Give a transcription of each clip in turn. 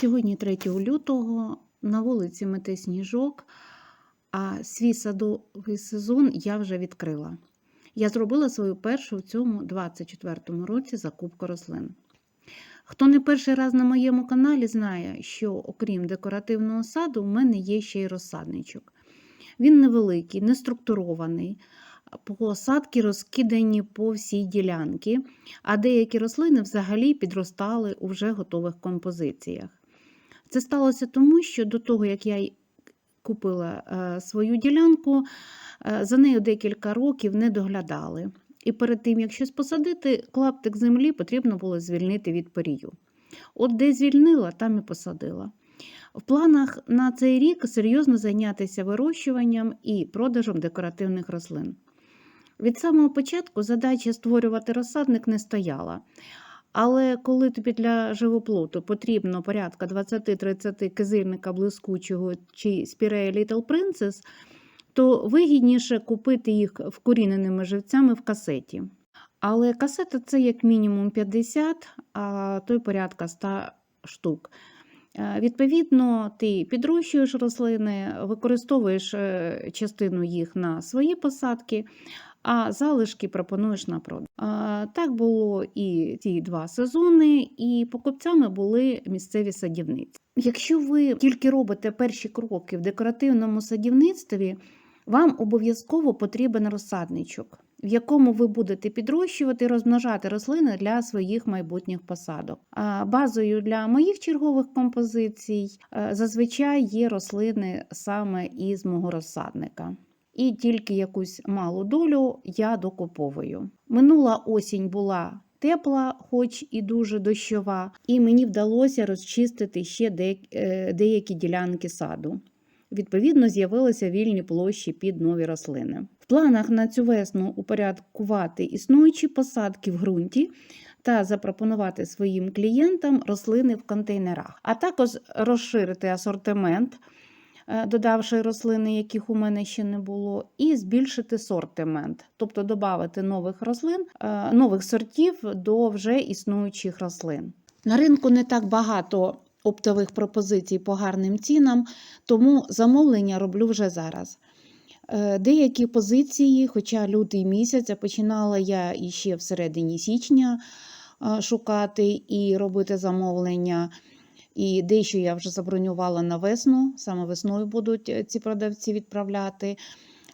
Сьогодні 3 лютого, на вулиці мете сніжок, а свій садовий сезон я вже відкрила. Я зробила свою першу в цьому 24-му році закупку рослин. Хто не перший раз на моєму каналі знає, що окрім декоративного саду, в мене є ще й розсадничок. Він невеликий, не структурований. Посадки розкидані по всій ділянці, а деякі рослини взагалі підростали у вже готових композиціях. Це сталося тому, що до того, як я купила е, свою ділянку, е, за нею декілька років не доглядали. І перед тим, як щось посадити, клаптик землі потрібно було звільнити від порію. От де звільнила, там і посадила. В планах на цей рік серйозно зайнятися вирощуванням і продажем декоративних рослин. Від самого початку задача створювати розсадник не стояла. Але коли тобі для живоплоту потрібно порядка 20-30 кизильника блискучого чи спірея Little Princess, то вигідніше купити їх вкоріненими живцями в касеті. Але касета це як мінімум 50, а то й порядка 100 штук. Е, Відповідно, ти підрощуєш рослини, використовуєш е, частину їх на свої посадки, а залишки пропонуєш на продаж. Так було і ті два сезони, і покупцями були місцеві садівниці. Якщо ви тільки робите перші кроки в декоративному садівництві, вам обов'язково потрібен розсадничок, в якому ви будете підрощувати і розмножати рослини для своїх майбутніх посадок. Базою для моїх чергових композицій е, зазвичай є рослини саме із мого розсадника і тільки якусь малу долю я докуповую. Минула осінь була тепла, хоч і дуже дощова, і мені вдалося розчистити ще е, деякі ділянки саду. Відповідно, з'явилися вільні площі під нові рослини. В планах на цю весну упорядкувати існуючі посадки в ґрунті та запропонувати своїм клієнтам рослини в контейнерах, а також розширити асортимент. Е, додавши рослини, яких у мене ще не було, і збільшити сортимент, тобто додати нових рослин, е, нових сортів до вже існуючих рослин. На ринку не так багато оптових пропозицій по гарним цінам, тому замовлення роблю вже зараз. Е, деякі позиції, хоча лютий місяць, а починала я іще в середині січня шукати і робити замовлення. І дещо я вже забронювала на весну, саме весною будуть е, ці продавці відправляти.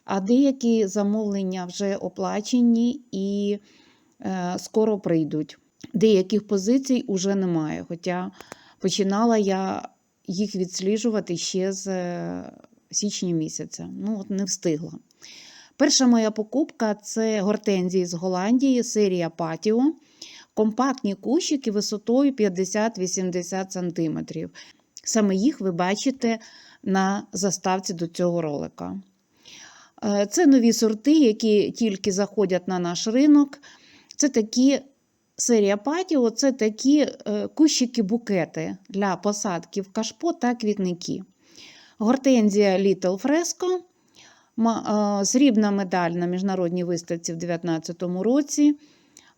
А деякі замовлення вже оплачені і е, скоро прийдуть. Деяких позицій вже немає. Хоча починала я їх відсліджувати ще з е, січня місяця. Ну, от не встигла. Перша моя покупка це гортензії з Голландії, серія Патіо компактні кущики висотою 50-80 см. Саме їх ви бачите на заставці до цього ролика. Е, це нові сорти, які тільки заходять на наш ринок. Це такі серія патіо, це такі е, кущики-букети для посадки в кашпо та квітники. Гортензія Little Fresco, е, срібна медаль на міжнародній виставці в 2019 році.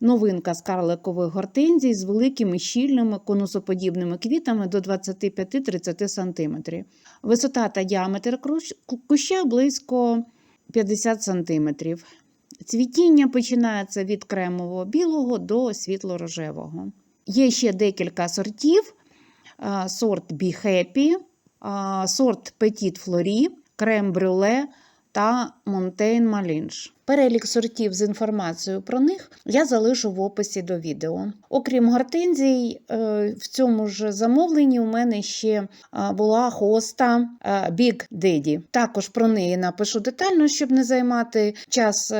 Новинка з карликових гортензій з великими щільними конусоподібними квітами до 25-30 см. Висота та діаметр куща близько 50 см. Цвітіння починається від кремового білого до світло-рожевого. Є ще декілька сортів: сорт Be Happy, сорт Petit Flori, крем брюле та Montaigne Malinge. Перелік сортів з інформацією про них я залишу в описі до відео. Окрім гортензій, е, в цьому ж замовленні у мене ще е, була хоста е, Big Daddy. Також про неї напишу детально, щоб не займати час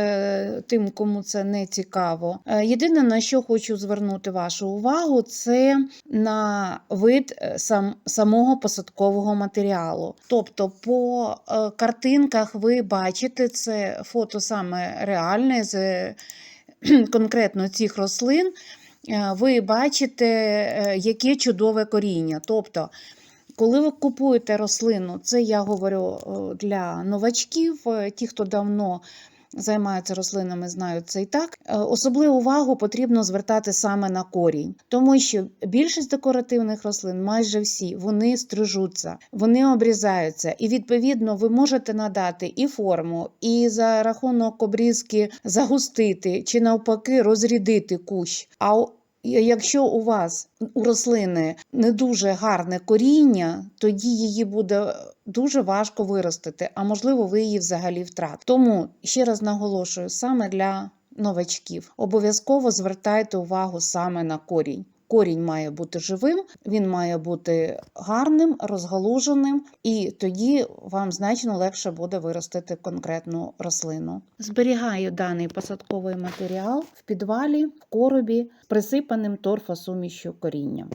тим, кому це не цікаво. Єдине, на що хочу звернути вашу увагу, це на вид сам, самого посадкового матеріалу. Тобто, по картинках ви бачите це фото саме саме реальне з конкретно цих рослин, е, ви бачите, е, яке чудове коріння. Тобто, коли ви купуєте рослину, це я говорю для новачків, е, ті, хто давно займаються рослинами, знають це і так. Е, Особливу увагу потрібно звертати саме на корінь, тому що більшість декоративних рослин, майже всі, вони стрижуться, вони обрізаються, і відповідно ви можете надати і форму, і за рахунок обрізки загустити чи навпаки розрідити кущ. А Якщо у вас у рослини не дуже гарне коріння, тоді її буде дуже важко виростити, а можливо, ви її взагалі втратите. Тому ще раз наголошую, саме для новачків обов'язково звертайте увагу саме на корінь. Корінь має бути живим, він має бути гарним, розгалуженим, і тоді вам значно легше буде виростити конкретну рослину. Зберігаю даний посадковий матеріал в підвалі, в коробі присипаним торфосумішю корінням.